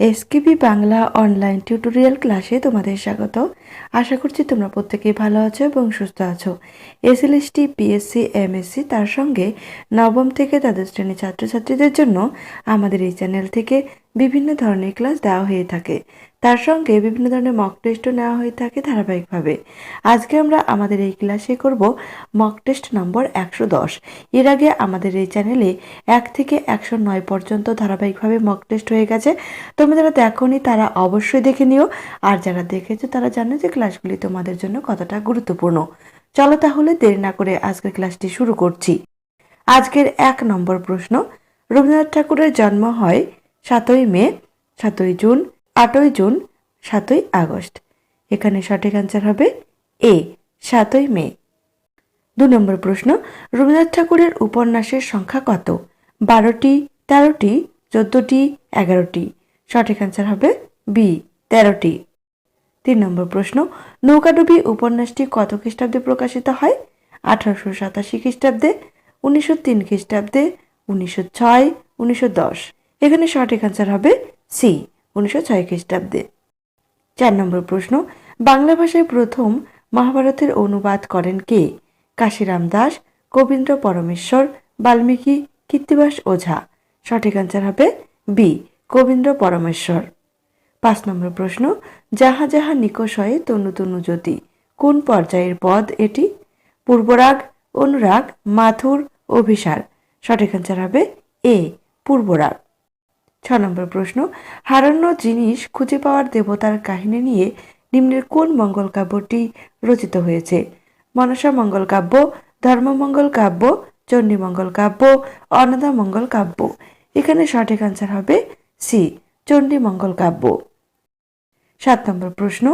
SKB Bangla online tutorial ক্লাসে তোমাদের স্বাগত। আশা করছি তোমরা প্রত্যেকেই ভালো আছো এবং সুস্থ আছো। এসএলএসটি পিএসসি এমএসসি তার সঙ্গে নবম থেকে তাদের শ্রেণির ছাত্রছাত্রীদের জন্য আমাদের এই চ্যানেল থেকে বিভিন্ন ধরনের ক্লাস দেওয়া হয়ে থাকে। তার সঙ্গে বিভিন্ন ধরনের মক টেস্টও নেওয়া হয়ে থাকে ধারাবাহিকভাবে। আজকে আমরা আমাদের এই ক্লাসে করব মক টেস্ট নম্বর একশো দশ। এর আগে আমাদের এই চ্যানেলে এক থেকে একশো নয় পর্যন্ত ধারাবাহিকভাবে মক টেস্ট হয়ে গেছে। তোমরা যারা দেখোনি তারা অবশ্যই দেখে নিও। আর যারা দেখেছ তারা জানো যে ক্লাসগুলি তোমাদের জন্য কতটা গুরুত্বপূর্ণ। চলো তাহলে দেরি না করে আজকের ক্লাসটি শুরু করছি। আজকের এক নম্বর প্রশ্ন, রবীন্দ্রনাথ ঠাকুরের জন্ম হয় সাতই মে, সাতই জুন, আটই জুন, সাতই আগস্ট। এখানে সঠিক অ্যান্সার হবে এ, সাতই মে। দু নম্বর প্রশ্ন, রবীন্দ্রনাথ ঠাকুরের উপন্যাসের সংখ্যা কত? বারোটি, তেরোটি, চোদ্দটি, এগারোটি। সঠিক অ্যান্সার হবে বি, তেরোটি। তিন নম্বর প্রশ্ন, নৌকাডুবি উপন্যাসটি কত খ্রিস্টাব্দে প্রকাশিত হয়? আঠারোশো সাতাশি খ্রিস্টাব্দে, উনিশশো তিন খ্রিস্টাব্দে, উনিশশো ছয়, উনিশশো দশ। এখানে সঠিক অ্যান্সার হবে সি উনিশশো ছয় খ্রিস্টাব্দে। চার নম্বর প্রশ্ন, বাংলা ভাষায় প্রথম মহাভারতের অনুবাদ করেন কে? কাশিরাম দাস কবীন্দ্র পরমেশ্বর, বাল্মীকি, কীর্তিবাস ওঝা। সঠিক অ্যান্সার হবে বি কবীন্দ্র পরমেশ্বর। পাঁচ নম্বর প্রশ্ন, যাহা যাহা নিকষয়ে তনু তনু জ্যোতি, কোন পর্যায়ের পদ এটি? পূর্বরাগ, অনুরাগ, মাথুর, অভিসার। সঠিক অ্যান্সার হবে এ পূর্বরাগ। ছ নম্বর প্রশ্ন, হারানো জিনিস খুঁজে পাওয়ার দেবতার কাহিনী নিয়ে নিম্নের কোন মঙ্গল কাব্যটি রচিত হয়েছে? মনসা মঙ্গল কাব্য ধর্মমঙ্গল কাব্য চণ্ডীমঙ্গল কাব্য অন্নদা মঙ্গল কাব্য। এখানে সঠিক অ্যান্সার হবে সি চণ্ডীমঙ্গল কাব্য। সাত নম্বর প্রশ্ন,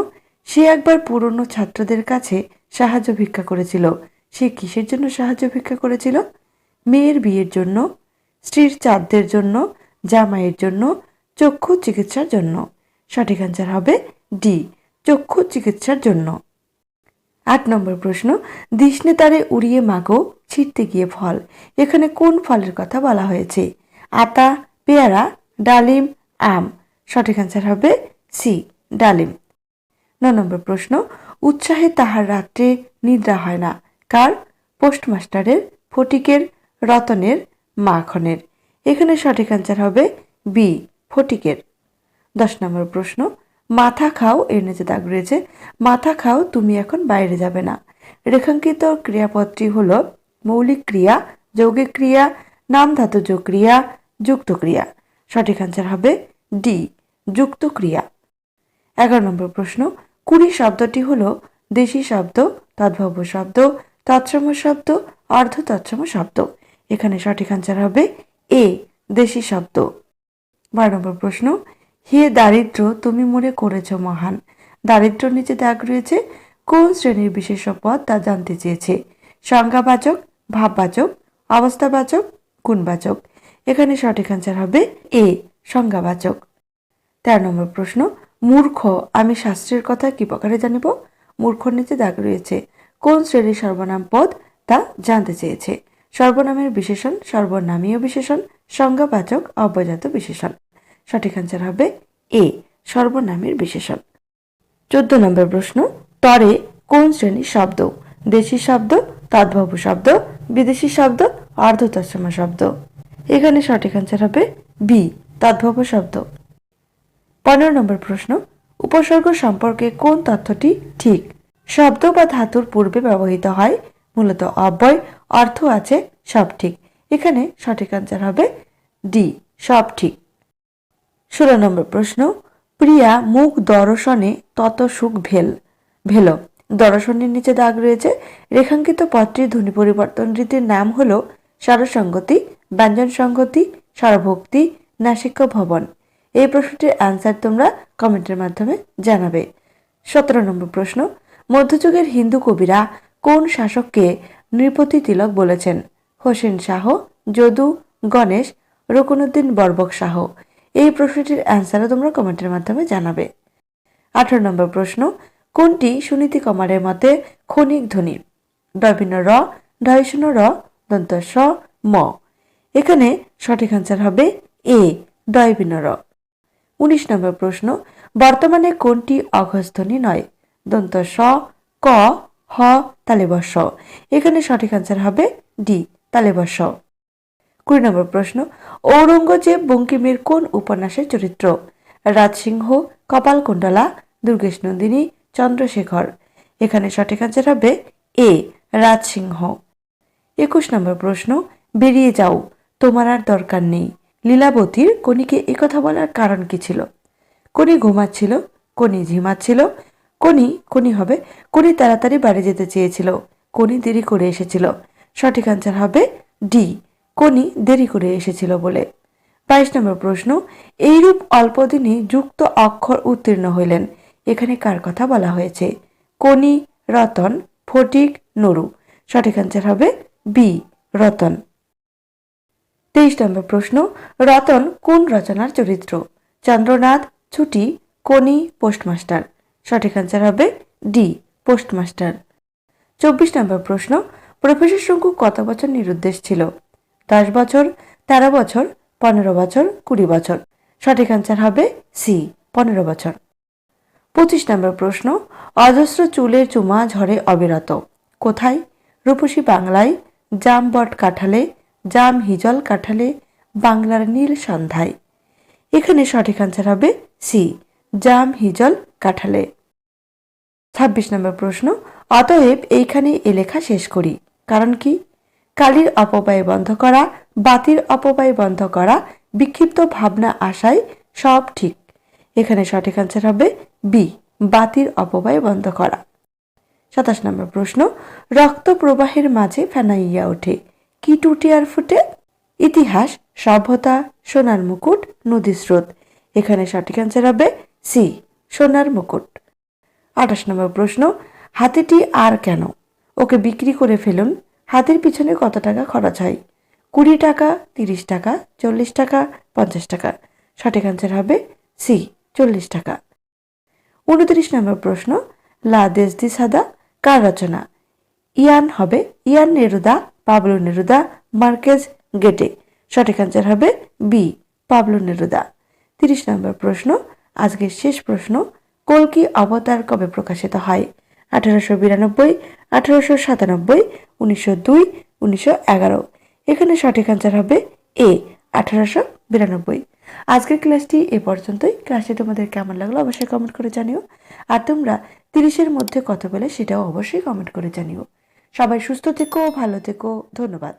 সে একবার পুরনো ছাত্রদের কাছে সাহায্য ভিক্ষা করেছিল। সে কিসের জন্য সাহায্য ভিক্ষা করেছিল? মেয়ের বিয়ের জন্য, স্ত্রীর চাঁদদের জন্য জামাইয়ের জন্য চক্ষু চিকিৎসার জন্য। সঠিক অ্যান্সার হবে ডি চক্ষু চিকিৎসার জন্য। আট নম্বর প্রশ্ন দিশনে তারে উড়িয়ে মাগো, ছিটতে গিয়ে ফল। এখানে কোন ফলের কথা বলা হয়েছে? আতা, পেয়ারা, ডালিম, আম। সঠিক অ্যান্সার হবে সি ডালিম। ন নম্বর প্রশ্ন, উৎসাহে তাহার রাত্রে নিদ্রা হয় না। কার? পোস্টমাস্টারের, ফটিকের, রতনের, মাখনের। এখানে সঠিক অ্যান্সার হবে বি ফটিকের। দশ নম্বর প্রশ্ন, মাথা খাও, এর নিচে দাগ রয়েছে, মাথা খাও, তুমি এখন বাইরে যাবে না। রেখাঙ্কিত ক্রিয়াপদটি হল মৌলিক ক্রিয়া, যৌগিক ক্রিয়া নাম ধাতুজ ক্রিয়া, যুক্ত ক্রিয়া। সঠিক অ্যান্সার হবে ডি যুক্ত ক্রিয়া। এগারো নম্বর প্রশ্ন, কুড়ি শব্দটি হল দেশি শব্দ, তদ্ভব শব্দ, তৎসম শব্দ, অর্ধ তৎসম শব্দ। এখানে সঠিক অ্যান্সার হবে এ দেশি শব্দ। বারো নম্বর প্রশ্ন, হে দারিদ্র, তুমি মনে করেছ মহান। দারিদ্র নিচে দাগ রয়েছে। কোন শ্রেণির বিশেষ পদ তা জানতে চেয়েছে? সংজ্ঞাবাচক, ভাববাচক, অবস্থাবাচক, গুণবাচক। এখানে সঠিক অ্যান্সার হবে এ, সংজ্ঞাবাচক। তেরো নম্বর প্রশ্ন, মূর্খ, আমি শাস্ত্রের কথা কি প্রকারে জানিব? মূর্খর নিচে দাগ রয়েছে। কোন শ্রেণির সর্বনাম পদ তা জানতে চেয়েছে? সর্বনামের বিশেষণ, সর্বনামীয় বিশেষণ, সংজ্ঞাবাচক, অব্যজাত বিশেষণ। সঠিক অ্যান্সার হবে এ সর্বনামের বিশেষণ। চোদ্দ নম্বর প্রশ্ন, তরে কোন শ্রেণির শব্দ? দেশি শব্দ, তদ্ভব শব্দ, বিদেশি শব্দ, অর্ধতৎসম শব্দ। এখানে সঠিক অ্যান্সার হবে বি তদ্ভব শব্দ। পনেরো নম্বর প্রশ্ন, উপসর্গ সম্পর্কে কোন তথ্যটি ঠিক? শব্দ বা ধাতুর পূর্বে ব্যবহৃত হয় মূলত অব্যয়, অর্থ আছে সব ঠিক। এখানে সঠিক অ্যান্সার হবে ডি সব ঠিক। ষোলো নম্বর প্রশ্ন, প্রিয়া মুখ দর্শনে তত সুখ ভেল ভেল। দর্শনের নিচে দাগ রয়েছে। রেখাঙ্কিত পত্রের ধ্বনি পরিবর্তন রীতির নাম হল স্বরসঙ্গতি, ব্যঞ্জন সংগতি স্বরভক্তি, নাসিক্য ভবন। এই প্রশ্নটির অ্যান্সার তোমরা কমেন্টের মাধ্যমে জানাবে। সতেরো নম্বর প্রশ্ন, মধ্যযুগের হিন্দু কবিরা কোন শাসককে নৃপতি তিলক বলেছেন? হোসেন শাহ, যদু, গণেশ রকুনুদ্দিন বরবক শাহ। এই প্রশ্নটির অ্যান্সারও তোমরা কমেন্টের মাধ্যমে জানাবে। আঠারো নম্বর প্রশ্ন, কোনটি সুনীতি কমারের মতে ক্ষণিক ধ্বনি? ডবিন র ঢয়শন র, দন্ত স ম। এখানে সঠিক অ্যান্সার হবে এ ডয়বিন র। উনিশ নম্বর প্রশ্ন, বর্তমানে কোনটি অঘস্থনী নয়? দন্ত স ক হ তালেবস এখানে সঠিক আনসার হবে ডি তালেবস কুড়ি নম্বর প্রশ্ন, ঔরঙ্গজেব বঙ্কিমের কোন উপন্যাসের চরিত্র? রাজসিংহ, কপালকুণ্ডলা দুর্গেশ নন্দিনী চন্দ্রশেখর। এখানে সঠিক আনসার হবে এ রাজসিংহ। একুশ নম্বর প্রশ্ন, বেরিয়ে যাও, তোমার আর দরকার নেই। লীলাবতীর কনিকে একথা বলার কারণ কি ছিল? কনি ঘুমাচ্ছিল কনি ঝিমাচ্ছিল কনি কনি হবে। কনি তাড়াতাড়ি বাড়ি যেতে চেয়েছিল। কনি দেরি করে এসেছিল। সঠিক আনসার হবে ডি। কনি দেরি করে এসেছিল বলে। বাইশ নম্বর প্রশ্ন, এইরূপ অল্প দিনে যুক্ত অক্ষর উত্তীর্ণ হইলেন। এখানে কার কথা বলা হয়েছে? কনি, রতন, ফটিক, নরু। সঠিক আনসার হবে বি, রতন। তেইশ নম্বর প্রশ্ন, রতন কোন রচনার চরিত্র? চন্দ্রনাথ, ছুটি, কনি, পোস্টমাস্টার। সঠিক আনসার হবে ডি পোস্টমাস্টার চব্বিশ নম্বর প্রশ্ন প্রফেসর শঙ্কু কত বছর নিরুদ্দেশ ছিল? দশ বছর, তেরো বছর, পনেরো বছর, কুড়ি বছর? সঠিক আনসার হবে সি পনেরো বছর। পঁচিশ নম্বর প্রশ্ন, অজস্র চুলের চুমা ঝরে অবিরত। কোথায়? রূপসী বাংলায়, জামবট কাঠালে, জাম হিজল কাঠালে, বাংলার নীল সন্ধ্যায়। এখানে সঠিক আনসার হবে সি জাম হিজল কাঠালে। ছাব্বিশ নম্বর প্রশ্ন, অতএব এইখানে এ লেখা শেষ করি। কারণ কি? কালির অপব্যয় বন্ধ করা, বাতির অপব্যয় বন্ধ করা, বিক্ষিপ্ত ভাবনা আশায় সব ঠিক। এখানে সঠিক আনসার হবে বি, বাতির অপব্যয় বন্ধ করা। সাতাশ নম্বর প্রশ্ন, রক্ত প্রবাহের মাঝে ফেনাইয়া ওঠে, কি টুটি আর ফুটে? ইতিহাস, সভ্যতা, সোনার মুকুট নদী স্রোত এখানে সঠিক আনসার হবে সি সোনার মুকুট। আঠাশ নম্বর প্রশ্ন, হাতিটি আর কেন? ওকে বিক্রি করে ফেলুন। হাতির পিছনে কত টাকা খরচ হয়? কুড়ি টাকা, তিরিশ টাকা, চল্লিশ টাকা, পঞ্চাশ টাকা। সঠিক আনসার হবে সি চল্লিশ টাকা। উনত্রিশ নম্বর প্রশ্ন, লা দেশ দি সাদা, কার রচনা? ইয়ান হবে, ইয়ান Neruda, Pablo Neruda, Marquez Goethe. সঠিক আনসার হবে বি পাবলো নেরুদা। তিরিশ নম্বর প্রশ্ন আজকের শেষ প্রশ্ন কলকি অবতার কবে প্রকাশিত হয়? আঠারোশো বিরানব্বই, আঠারোশো সাতানব্বই, উনিশশো দুই, উনিশশো এগারো। এখানে সঠিক আনসার হবে এ আঠারোশো বিরানব্বই। আজকের ক্লাসটি এ পর্যন্তই। ক্লাসটি তোমাদের কেমন লাগল অবশ্যই কমেন্ট করে জানিও। আর তোমরা তিরিশের মধ্যে কত পেলে সেটাও অবশ্যই কমেন্ট করে জানিও। সবাই সুস্থ থেকো, ভালো থেকো, ধন্যবাদ।